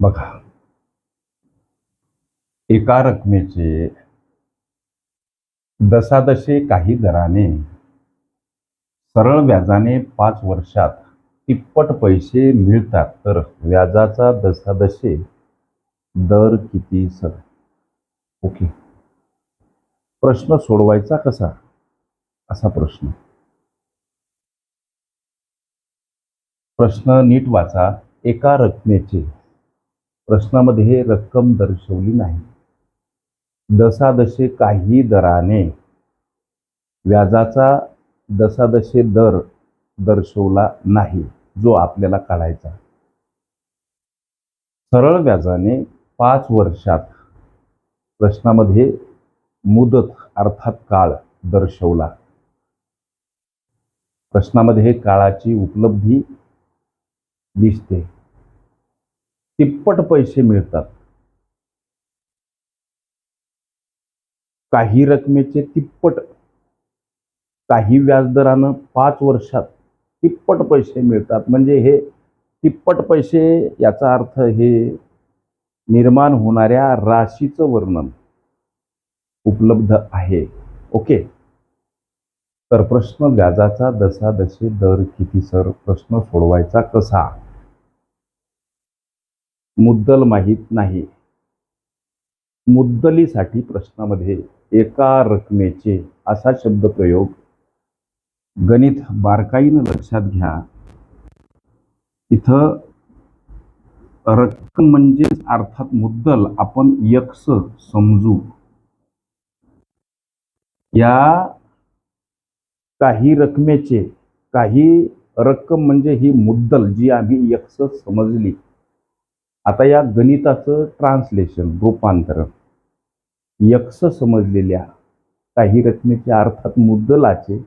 बघा. एका रकमेचे दसादशे काही दराने सरळ व्याजाने पाच वर्षात तिप्पट पैसे मिळतात. तर व्याजाचा दसादशे दर किती सर? ओके. प्रश्न सोडवायचा कसा? असा प्रश्न. प्रश्न नीट वाचा. एका रकमेचे प्रश्नामध्ये हे रक्कम दर्शवली नाही. दसादशे काही दराने व्याजाचा दसादशे दर दर्शवला नाही जो आपल्याला काढायचा. सरळ व्याजाने पाच वर्षात प्रश्नामध्ये मुदत अर्थात काळ दर्शवला. प्रश्नामध्ये काळाची उपलब्धी दिसते. तिप्पट पैसे मिळतात. काही रकमेचे तिप्पट काही व्याजदरानं पाच वर्षात तिप्पट पैसे मिळतात. म्हणजे हे तिप्पट पैसे याचा अर्थ हे निर्माण होणाऱ्या राशीचं वर्णन उपलब्ध आहे. ओके? तर प्रश्न व्याजाचा दसादशे दर किती सर? प्रश्न सोडवायचा कसा? मुद्दल माहीत नाही. मुद्दलीसाठी प्रश्नामध्ये एका रकमेचे असा शब्दप्रयोग गणित बारकाईनं लक्षात घ्या. इथं रक्कम म्हणजेच अर्थात मुद्दल आपण यक्स समजू. या काही रकमेचे काही रक्कम म्हणजे ही मुद्दल जी आम्ही यक्स समजली. आता या गणिताचं ट्रान्सलेशन रूपांतरण यक्ष समजलेल्या काही रकमेचे अर्थात मुद्दलाचे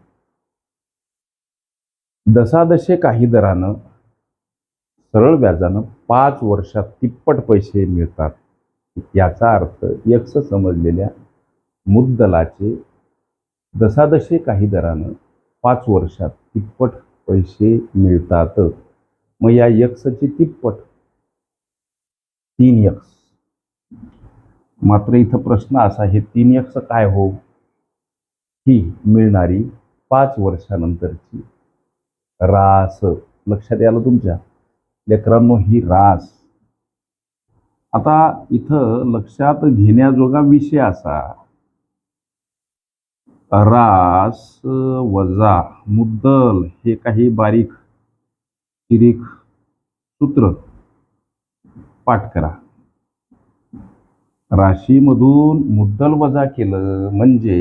दसादशे काही दरानं सरळ व्याजानं पाच वर्षात तिप्पट पैसे मिळतात. याचा अर्थ यक्ष समजलेल्या मुद्दलाचे दसादशे काही दरानं पाच वर्षात तिप्पट पैसे मिळतात मग या यक्षची तिप्पट तीन यक्स मात्र इथं प्रश्न असा आहे तीन यक्ष काय हो? ही मिळणारी पाच वर्षानंतरची रास. लक्षात यालं तुमच्या? लेकरांनो ही रास. आता इथं लक्षात घेण्याजोगा विषय असा. रास वजा मुद्दल हे काही बारीक तिरीक सूत्र. पाठ करा. राशीमधून मुद्दल वजा केलं म्हणजे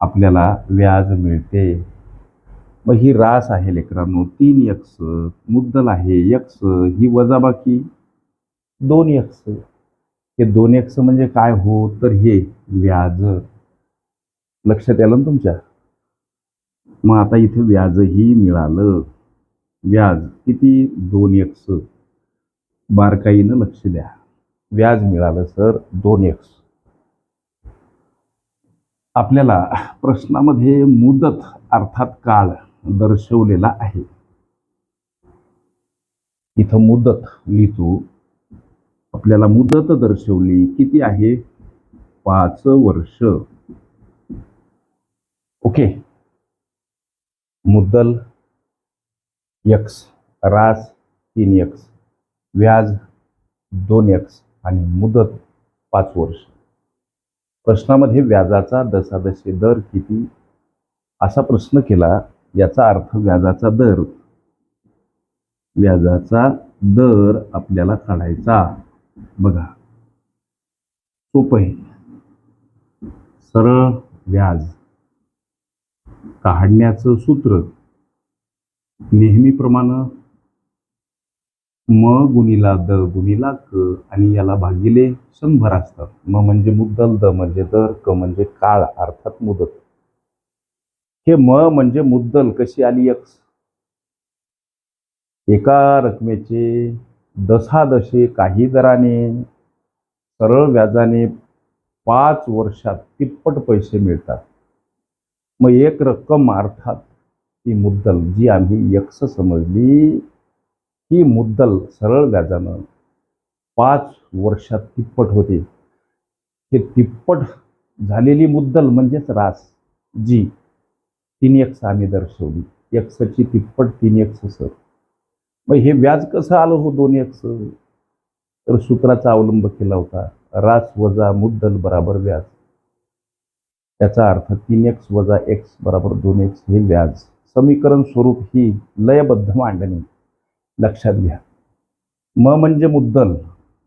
आपल्याला व्याज मिळते. मग ही रास आहे लेकरांनो तीन यक्स मुद्दल आहे यक्स ही वजाबाकी दोन यक्स हे दोन यक्स म्हणजे काय हो? तर हे व्याज. लक्षात आलं ना तुमच्या? मग आता इथे व्याजही मिळालं. व्याज किती? दोन यक्स बारकाईनं लक्ष द्या. व्याज मिळालं सर. दोन एक्स आपल्याला प्रश्नामध्ये मुदत अर्थात काळ दर्शवलेला आहे. इथं मुदत लिहितो. आपल्याला मुदत दर्शवली किती आहे? पाच वर्ष. ओके. मुद्दल यक्स रास तीन यक्स व्याज दोन एक्स आणि मुदत पाच वर्ष. प्रश्नामध्ये व्याजाचा दसादशे दर किती? असा प्रश्न केला याचा अर्थ व्याजाचा दर. व्याजाचा दर आपल्याला काढायचा. बघा. सोपं आहे. सरळ व्याज. काढण्याचं सूत्र. नेहमीप्रमाणे म गुणिला द गुणिला क आणि याला भागिले शंभर असतात म म्हणजे मुद्दल द म्हणजे दर क म्हणजे काळ अर्थात मुदत. हे म म्हणजे मुद्दल कशी आली यक्स एका रकमेचे दशादशे काही दराने सरळ व्याजाने पाच वर्षात तिप्पट पैसे मिळतात. मग एक रक्कम अर्थात ती मुद्दल जी आम्ही यक्ष समजली ही मुद्दल सरळ व्याजानं पाच वर्षात तिप्पट होते. हे तिप्पट झालेली मुद्दल म्हणजेच रास जी तीन एक्स आम्ही दर्शवली. एक्सची तिप्पट तीन एक्स सर. मग हे व्याज कसं आलं हो दोन एक्स? तर सूत्राचा अवलंब केला होता रास वजा मुद्दल बराबर व्याज. त्याचा अर्थ तीन एक्स वजा एक्स बराबर दोन एक्स हे व्याज. समीकरण स्वरूप ही लयबद्ध मांडणी. लक्षात घ्या. म म्हणजे मुद्दल.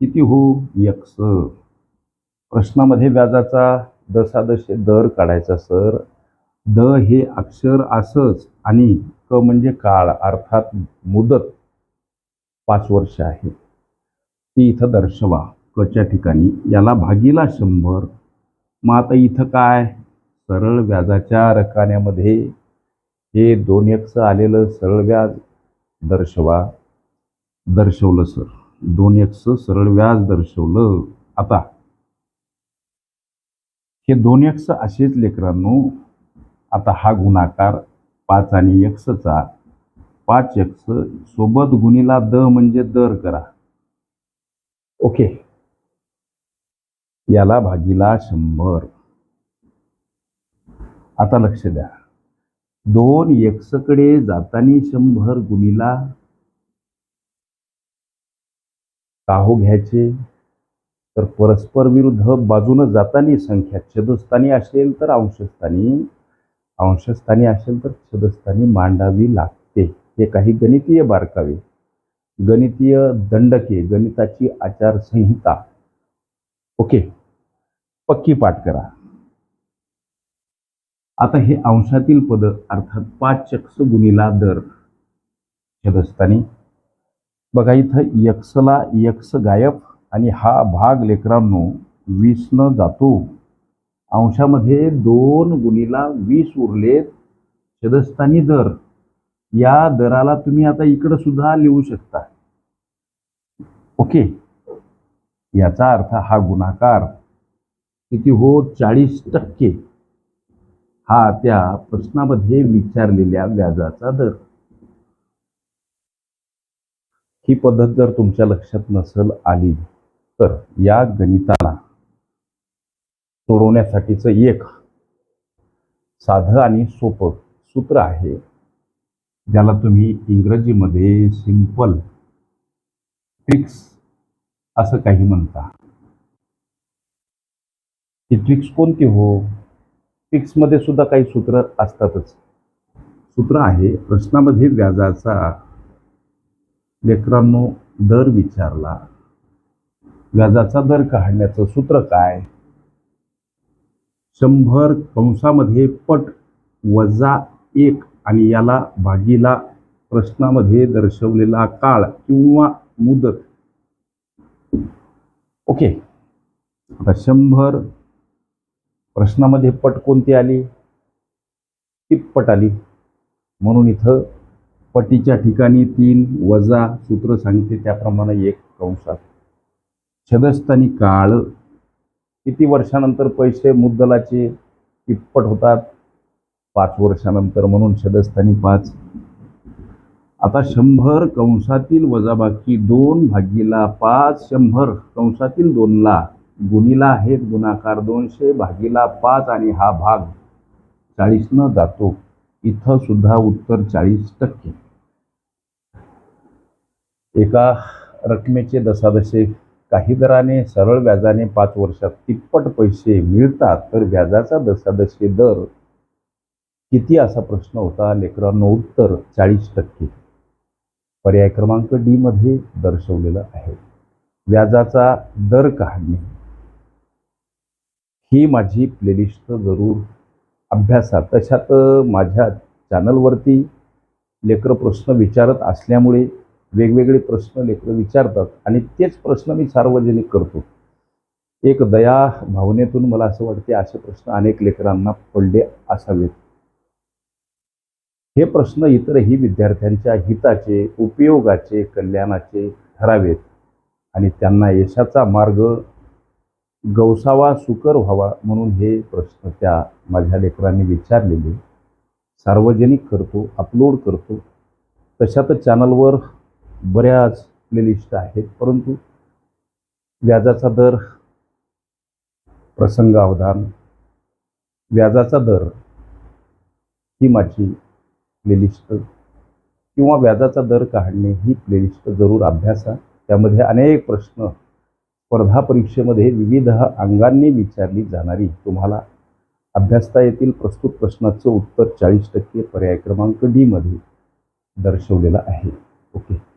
किती हो? यक्स. प्रश्नामध्ये व्याजाचा दशादशे दर काढायचा सर. द हे अक्षर असंच आणि क म्हणजे काळ अर्थात मुदत पाच वर्ष आहे. ती इथं दर्शवा. कच्या ठिकाणी. याला भागीला शंभर. मग आता इथं काय? सरळ व्याजाच्या रकान्यामध्ये. हे दोन एकचं आलेलं सरळ व्याज दर्शवा. दर्शवलं सर. दोन एकचं सरळ व्याज दर्शवलं. आता हे दोन एक्स असेच लेकरांनो आता हा गुणाकार पाच आणि एक्सचा पाच एक्स सोबत गुणीला द म्हणजे दर करा. ओके. याला भागीला शंभर. आता लक्ष द्या. दोन एक्सकडे जातानी शंभर गुणीला काहो घ्यायचे? तर परस्पर विरुद्ध बाजूनं जातानी संख्या छदस्थानी असेल तर अंशस्थानी अंशस्थानी असेल तर छदस्थानी मांडावी लागते. हे काही गणितीय बारकावे. गणितीय दंडके गणिताची आचारसंहिता. ओके. पक्की पाठ करा. आता हे अंशातील पद अर्थात पाच चक्ष गुणीला दर. छदस्थानी. बघा इथं यक्सला यक्स गायब आणि हा भाग लेकरांनो वीसनं जातो. अंशामध्ये दोन गुणीला वीस उरलेत. छदस्थानी दर. या दराला तुम्ही आता इकडं सुद्धा लिहू शकता. ओके? याचा अर्थ हा गुणाकार किती हो? चाळीस टक्के. हा त्या प्रश्नामध्ये विचारलेल्या व्याजाचा दर. ही पद्धत जर तुमच्या लक्षात नसल आली तर या गणिताला सोडवण्यासाठीचं एक साधं आणि सोपं सूत्र आहे ज्याला तुम्ही इंग्रजीमध्ये सिंपल ट्रिक्स असं काही म्हणता. ही ट्रिक्स कोणती हो? ट्रिक्समध्ये सुद्धा काही सूत्र असतातच. सूत्र आहे प्रश्नामध्ये व्याजाचा लेकरांनो दर विचारला व्याजाचा दर काढण्याचं सूत्र काय? शंभर कंसामध्ये पट वजा एक आणि याला भागीला प्रश्नामध्ये दर्शवलेला काळ किंवा मुदत. ओके. आता शंभर प्रश्नामध्ये पट कोणती आली? तिप्पट आली. म्हणून इथं पटीच्या ठिकाणी तीन वजा सूत्र सांगते त्याप्रमाणे एक कंसात. छदस्थानी काळ किती वर्षानंतर पैसे मुद्दलाचे तिप्पट होतात? पाच वर्षानंतर म्हणून छदस्थानी पाच. आता शंभर कंसातील वजाबाकी दोन भागीला पाच शंभर कंसातील दोनला गुणीला आहेत गुणाकार दोनशे भागीला पाच आणि हा भाग चाळीसनं जातो. इथं सुद्धा उत्तर चाळीस टक्के. एका रकमेचे दशादशे काही दराने सरळ व्याजाने पाच वर्षात तिप्पट पैसे मिळतात तर व्याजाचा दशादशे दर किती असा प्रश्न होता? लेकरांनो उत्तर चाळीस टक्के. पर्याय क्रमांक डी मध्ये दर्शवलेलं आहे. व्याजाचा दर काढणे. ही माझी प्लेलिस्ट जरूर अभ्यासात. तशात माझ्या चॅनलवरती लेकरं प्रश्न विचारत असल्यामुळे वेगवेगळे प्रश्न लेकरं विचारतात आणि तेच प्रश्न मी सार्वजनिक करतो. एक दया भावनेतून मला असं वाटते असे प्रश्न अनेक लेकरांना पडले असावेत. हे प्रश्न इतरही विद्यार्थ्यांच्या हिताचे उपयोगाचे कल्याणाचे ठरावेत आणि त्यांना यशाचा मार्ग गवसावा सुकर व्हावा म्हणून हे प्रश्न त्या माझ्या लेकरांनी विचारलेले. सार्वजनिक करतो अपलोड करतो. तशात चॅनलवर बऱ्याच प्लेलिस्ट आहेत परंतु व्याजाचा दर प्रसंग अवधान व्याजाचा दर ही माझी प्लेलिस्ट किंवा व्याजाचा दर काढणे ही प्लेलिस्ट जरूर अभ्यासा. त्यामध्ये अनेक प्रश्न स्पर्धा परीक्षेमध्ये विविध अंगांनी विचारली जाणारी. तुम्हाला अभ्यासता येतील. प्रस्तुत प्रश्नाचं उत्तर चाळीस टक्के पर्याय क्रमांक डीमध्ये दर्शवलेला दर्शवलेलं आहे. ओके.